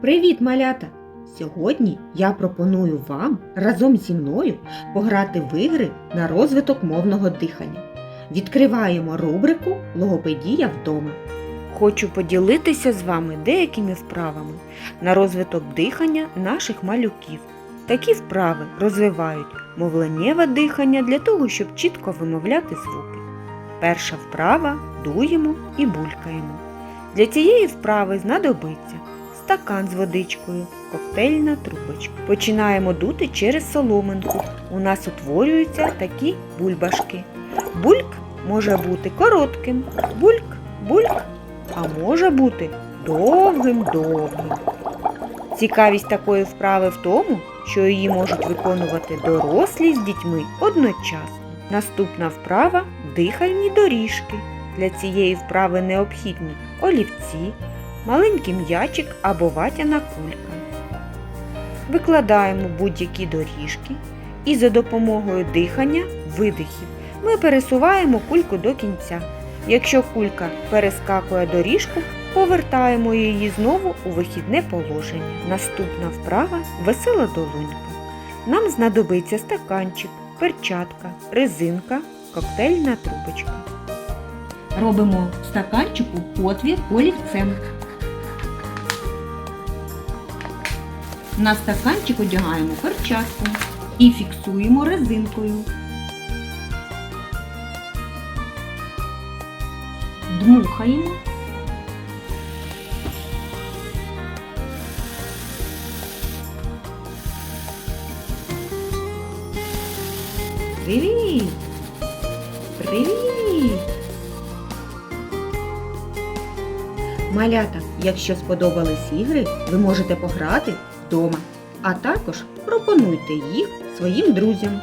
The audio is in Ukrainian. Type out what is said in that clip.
Привіт, малята! Сьогодні я пропоную вам разом зі мною пограти в ігри на розвиток мовного дихання. Відкриваємо рубрику Логопедія вдома. Хочу поділитися з вами деякими вправами на розвиток дихання наших малюків. Такі вправи розвивають мовленнєве дихання для того, щоб чітко вимовляти звуки. Перша вправа дуємо і булькаємо. Для цієї вправи знадобиться стакан з водичкою, коктейльна трубочка. Починаємо дути через соломинку. У нас утворюються такі бульбашки. Бульк може бути коротким, бульк, бульк, а може бути довгим-довгим. Цікавість такої вправи в тому, що її можуть виконувати дорослі з дітьми одночасно. Наступна вправа дихальні доріжки. Для цієї вправи необхідні олівці, маленький м'ячик або ватяна кулька. Викладаємо будь-які доріжки і за допомогою дихання видихів ми пересуваємо кульку до кінця. Якщо кулька перескакує доріжку, повертаємо її знову у вихідне положення. Наступна вправа весела долонька. Нам знадобиться стаканчик, перчатка, резинка, коктейльна трубочка. Робимо в стаканчику отвір олівцем. На стаканчик одягаємо перчатку і фіксуємо резинкою. Дмухаємо. Привіт! Привіт! Малята, якщо сподобались ігри, ви можете пограти вдома, а також пропонуйте їх своїм друзям.